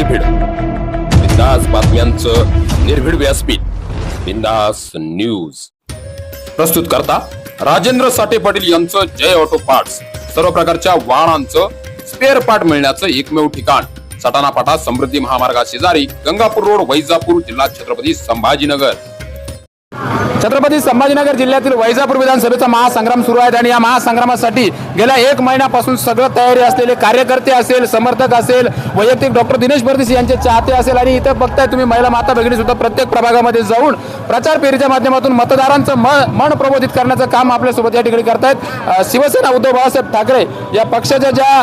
निर्भीड. बिंदास बातम्यांचं निर्भीड व्यासपीठ. बिंदास न्यूज. प्रस्तुत करता राजेंद्र साठे पाटील यांचं जय ऑटो पार्ट्स. सर्व प्रकारच्या वाहनांचं स्पेअर पार्ट मिळण्याचं एकमेव ठिकाण. सटाणा पाटा समृद्धी महामार्गा शेजारी गंगापूर रोड वैजापूर जिल्हा छत्रपती संभाजीनगर. छत्रपती संभाजीनगर जिल्ह्यातील वैजापूर विधानसभेचा महासंग्राम सुरू आहे आणि या महासंग्रामासाठी गेल्या एक महिन्यापासून सगळं तयारी असलेले कार्यकर्ते असेल समर्थक असेल वैयक्तिक डॉक्टर दिनेश परदेशी यांचे चाहते असेल आणि इथं बघताय तुम्ही महिला माता भगिनी सुद्धा प्रत्येक प्रभागामध्ये जाऊन प्रचार फेरीच्या माध्यमातून मतदारांचं मन मन प्रबोधित करण्याचं काम आपल्यासोबत या ठिकाणी करतायत. शिवसेना उद्धव बाळासाहेब ठाकरे या पक्षाच्या ज्या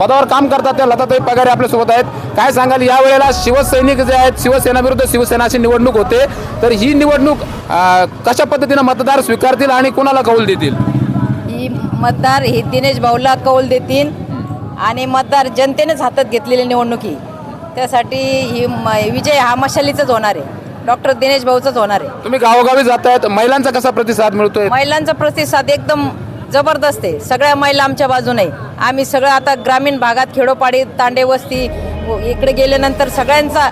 पदावर काम करतात त्या लताताई पगारे आपल्यासोबत आहेत. काय सांगाल? यावेळेला शिवसैनिक जे आहेत शिवसेना विरुद्ध शिवसेना अशी निवडणूक होते. तर ही निवड निवडणूक कशा पद्धतीनं मतदार स्वीकारतील आणि कोणाला कौल देतील? ही मतदार हे दिनेश भाऊला कौल देतील आणि मतदार जनतेनेच हातात घेतलेली निवडणुकी त्यासाठी ही म- विजय हा मशालीचाच होणार आहे. डॉक्टर दिनेश भाऊचाच होणार आहे. तुम्ही गावोगावी जातायत महिलांचा कसा प्रतिसाद मिळतोय? महिलांचा प्रतिसाद एकदम जबरदस्त आहे. सगळ्या महिला आमच्या बाजूने आहे. आम्ही सगळं आता ग्रामीण भागात खेडोपाडी तांडे वस्ती व इकडे गेल्यानंतर सगळ्यांचा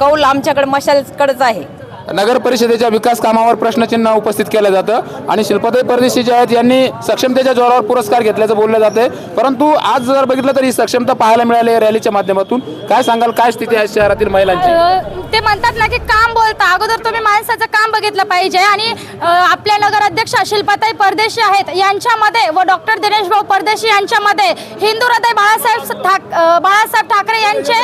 कौल आमच्याकडे मशालकडेच आहे. नगर परिषदेच्या विकास कामावर प्रश्नचिन्ह उपस्थित केलं जातं. आणि शिल्पताई परदेशी जे आहेत यांनी सक्षमतेच्या जोरावर पुरस्कार घेतल्याचं बोललं जातंय. परंतु आज जर बघितलं तर ही सक्षमता पाहायला मिळाली रॅलीच्या माध्यमातून. काय सांगाल? काय स्थिती आहे शहरातील महिलांची? ते म्हणतात ना की काम बोलता. अगोदर तुम्ही घेतलं पाहिजे. आणि आपल्या नगर अध्यक्ष शिल्पाताई परदेशी आहेत. यांच्यामध्ये व डॉक्टर दिनेश भाऊ परदेशी यांच्यामध्ये हिंदू हृदय बाळासाहेब ठाक बाळासाहेब ठाकरे यांचे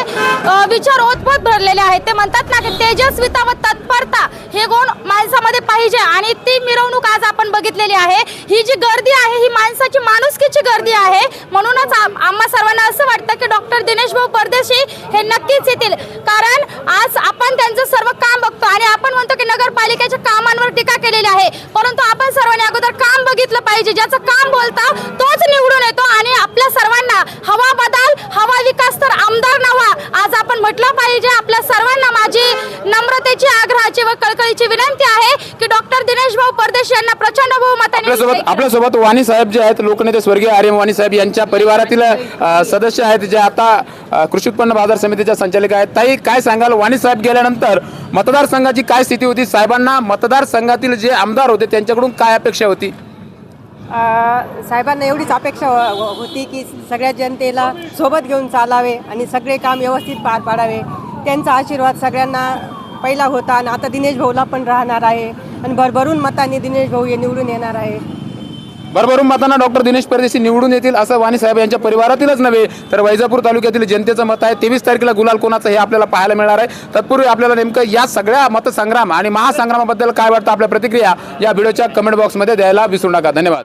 विचार ओतपोत भरलेले आहेत. ते म्हणतात ना की तेजस्विता व तत्परता हे गुण माणसामध्ये पाहिजे. आणि ती मिरवणूक आज आपण बघितलेली आहे. ही जी गर्दी आहे ही माणसाची माणुसकीची गर्दी आहे. म्हणूनच आम्हा सर्वांना असं वाटतं की डॉक्टर दिनेश भाऊ परदेशी हे नक्कीच येतील. कारण आज आपण त्यांचं सर्व काम बघतो आणि आपण कामांवर टीका केलेली आहे. परंतु आपण सर्वांनी अगोदर काम बघितलं पाहिजे. ज्याचं काम बोलता तोच निवडून येतो आणि आपल्या सर्वांना हवा बदल हवा विकास तर आमदार नवा म्हटलं पाहिजे. आपल्या सर्वांना माझी नम्रतेची आग्रहाची व कळकळीची विनंती आहे की डॉक्टर दिनेश भाऊ परदेशी यांना प्रचंड बहुमताने आपल्यासोबत आपल्यासोबत वाणी साहेब जे आहेत लोकनेते स्वर्गीय आर्यम वाणी साहेब यांच्या परिवारातील अ, सदस्य आहेत जे आता अ, कृषी उत्पन्न बाजार समितीच्या संचालिका आहेत. ताई काय सांगाल? वाणी साहेब गेल्यानंतर मतदारसंघाची काय स्थिती होती? साहेबांना मतदारसंघातील जे आमदार होते त्यांच्याकडून काय अपेक्षा होती? साहेबांना एवढीच अपेक्षा हो, हो, होती की सगळ्या जनतेला सोबत घेऊन चालावे आणि सगळे काम व्यवस्थित पार पाडावे. त्यांचा आशीर्वाद सगळ्यांना पहिला होता आणि आता दिनेश भाऊला पण राहणार आहे आणि भरभरून मतांनी दिनेश भाऊ हे निवडून येणार आहे. भरभरून मतांना डॉक्टर दिनेश परदेशी निवडून येतील असं वाणी साहेब यांच्या परिवारातीलच नव्हे तर वैजापूर तालुक्यातील जनतेचं मत आहे तेवीस तारखेला गुलाल कोणाचं हे आपल्याला पाहायला मिळणार आहे. तत्पूर्वी आपल्याला नेमकं या सगळ्या मतसंग्राम आणि महासंग्रामाबद्दल काय वाटतं आपल्या प्रतिक्रिया या व्हिडिओच्या कमेंट बॉक्समध्ये द्यायला विसरू नका. धन्यवाद.